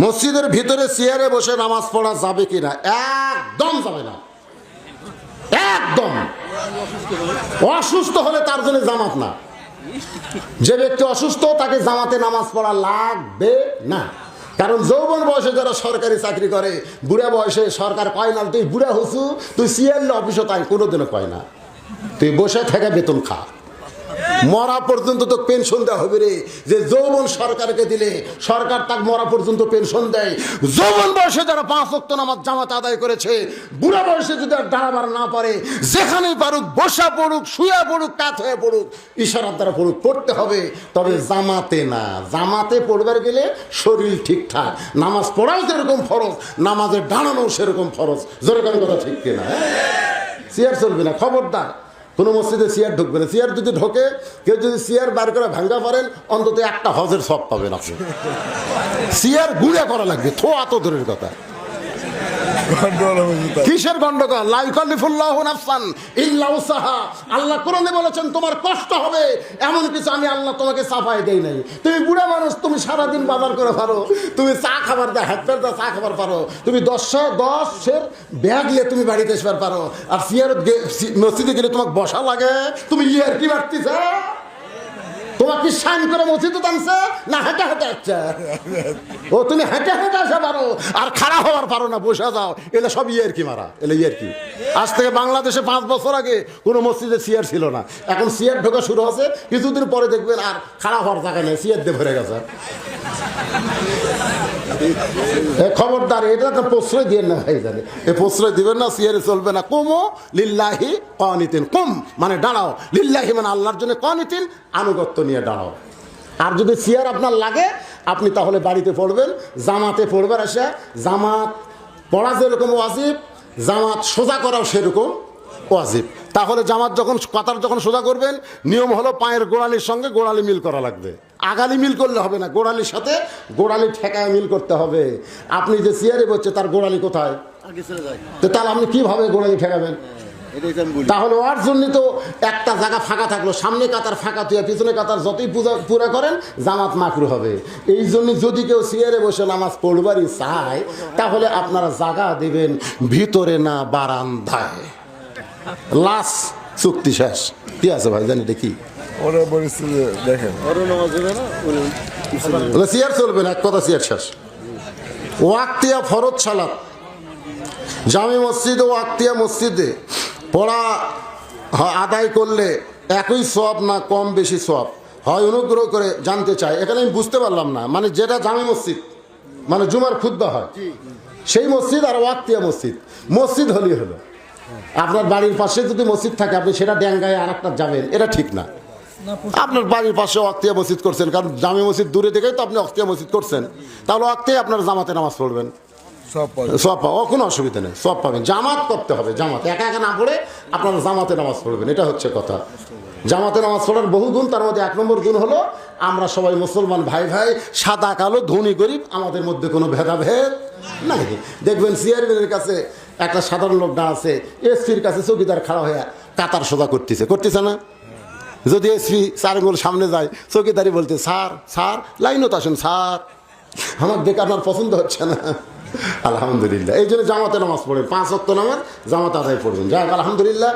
মসজিদের ভিতরে চেয়ারে বসে নামাজ পড়া যাবে কিনা? একদম যাবে না। একদম। অসুস্থ হলে তার জন্য জামাত না। যে ব্যক্তি অসুস্থ, তাকে জামাতে নামাজ পড়া লাগবে না। কারণ যৌবন বয়সে যারা সরকারি চাকরি করে, বুড়া বয়সে সরকার কয় না। তুই বুড়া হসু, তুই সিএল অফিসে তাই কোনোদিনও কয় না। তুই বসে থেকে বেতন খা। মরা পর্যন্ত তো পেনশন দেওয়া হবে রে। যে যৌবন সরকারকে দিলে, সরকার তাকে মরা পর্যন্ত পেনশন দেয়। যৌবন বয়সে যারা পাঁচ অক্ত নামাজ জামাত আদায় করেছে, বুড়া বয়সে যদি আর দাঁড়াবার না পারে, যেখানেই পারুক, বসা পড়ুক, শুয়া পড়ুক, কাত হয়ে পড়ুক, ইশারার দ্বারা পড়ুক, পড়তে হবে। তবে জামাতে না। জামাতে পড়বার গেলে শরীর ঠিকঠাক। নামাজ পড়াও যেরকম ফরজ, নামাজের দাঁড়ানো সেরকম ফরজ। যেরকম কথা ঠিক কিনা? হ্যাঁ? চেয়ার চলবে না, খবরদার। কোনো মসজিদে চেয়ার ঢুকবে না। চেয়ার যদি ঢোকে, কেউ যদি চেয়ার বার করে ভাঙ্গা পারেন, অন্তত একটা হজের সব পাবেন আপনি। চেয়ার গুঁড়ে করা লাগবে থো আত দূরের কথা। কিসের গন্ডগোল? নাফসান আল্লাহ কোরআনে বলেছেন, তোমার কষ্ট হবে। এমন কিছু আমি আল্লাহ তোমাকে সাফাই দেই নাই। তুমি বুড়া মানুষ, তুমি সারাদিন বাজার করে পারো তুমি চা খাবার দা হাত দা চা খাবার পারো। তুমি দশশো দশের ব্যাগ নিয়ে তুমি বাড়িতে আসবার পারো। আর সিয়ারত মসজিদে গেলে তোমাকে বসা লাগে। তুমি ইয়ার কি মারতেছে তোমার কি সাইন করে মসজিদে টানছে? না, হেঁটে হেঁটে আসছে। ও, তুমি হেঁটে হেঁটে আসা পারো আর খাড়া হওয়ার পারো না, বসে যাও। এলে সব ইয়ের কি মারা, এলে ইয়ের কি আজ থেকে বাংলাদেশে পাঁচ বছর আগে কোনো মসজিদে সিয়ার ছিল না। এখন সিয়ার ঢোকা শুরু হচ্ছে কিছুদিন পরে দেখবেন আর খাড়া হওয়ার জায়গা নেই, সিয়ার দিয়ে ভরে গেছে। খবরদার, এটা একটা প্রশ্রয় দিয়ে না ভাই জানে। এ প্রশ্রয় দিবেন না, সিয়ারে চলবে না। কমো লিল্লাহি কনিতিন। কম মানে দাঁড়াও। লিল্লাহি মানে আল্লাহর জন্য কনিতিন, আনুগত্য নিয়ে দাঁড়াও। আর যদি সিয়ার আপনার লাগে, আপনি তাহলে বাড়িতে পড়বেন, জামাতে পড়বেন আসে জামাত পড়া যেরকম ওয়াজিব, জামাত সোজা করাও সেরকম ওয়াজিব। তাহলে জামাত যখন কাতার যখন সোজা করবেন নিয়ম হলো পায়ের গোড়ালির সঙ্গে গোড়ালি মিল করা লাগবে। আগালি মিল করলে হবে না গোড়ালির সাথে গোড়ালি ঠেকায় মিল করতে হবে। আপনি যে চেয়ারে বসছে তার গোড়ালি কোথায়? তো তাহলে আপনি কীভাবে গোড়ালি ঠেকাবেন? বলি। তাহলে ওর জন্য তো একটা জায়গা ফাঁকা থাকল সামনে কাতার ফাঁকা তুই পিছনে কাতার যতই পূজা পুরা করেন জামাত মাকরু হবে। এই জন্য যদি কেউ চেয়ারে বসে নামাজ পড়বারই চায় তাহলে আপনারা জায়গা দেবেন ভিতরে না বারান্দায়। লাশ চুক্তি শেষ। কি আছে ভাই জানি ওরা দেখেন। বলে চেয়ার চলবে না এক কথা চেয়ার শেষ। ওয়াক্তিয়া ফরজ সালাত। জামি মসজিদ ও ওয়াক্তিয়া মসজিদে পড়া আদায় করলে একই সব না কম বেশি সব হয় অনুগ্রহ করে জানতে চাই। এখানে আমি বুঝতে পারলাম না মানে যেটা জামি মসজিদ মানে জুমার খুদ্া হয় সেই মসজিদ আর ওয়াক্তিয়া মসজিদ। মসজিদ হলেই হলো। আপনার বাড়ির পাশে যদি মসজিদ থাকে আপনি সেটা ড্যাঙ্গায় আর একটা যাবেন। এটা ঠিক না। আপনার বাড়ির পাশে অক্তিয়া মসজিদ করছেন কারণ জামে মসজিদ দূরে থেকেই তো আপনি অক্তিয়া মসজিদ করছেন। তাহলে অক্তিয়ায় আপনার জামাতে নামাজ পড়বেন। সব পাবে। কোনো অসুবিধা নেই, সব পাবেন জামাত করতে হবে, জামাত। একা একা না পড়ে আপনারা জামাতে নামাজ পড়বেন, এটা হচ্ছে কথা। জামাতে নামাজ পড়ার বহু গুণ, তার মধ্যে এক নম্বর গুণ হলো, আমরা সবাই মুসলমান ভাই ভাই, সাদা, কালো, ধনী, গরিব, আমাদের মধ্যে কোনো ভেদাভেদ নাই। দেখবেন চেয়ারম্যানের কাছে একটা সাধারণ লোক না আছে, এসপির কাছে চৌকিদার খাড়া হয়ে কাতার সোজা করতেছে। করতেছে না? যদি এসপি চারগুল সামনে যায় চৌকিদারি বলতে, স্যার স্যার লাইনও তো আসেন, স্যার। আমার দেখে আপনার পছন্দ হচ্ছে না। আলহামদুলিল্লাহ। এই জন্য জামাতে নামাজ পড়েন পাঁচ অক্ত নামাজ জামাত আদায় পড়বেন যাক আলহামদুলিল্লাহ।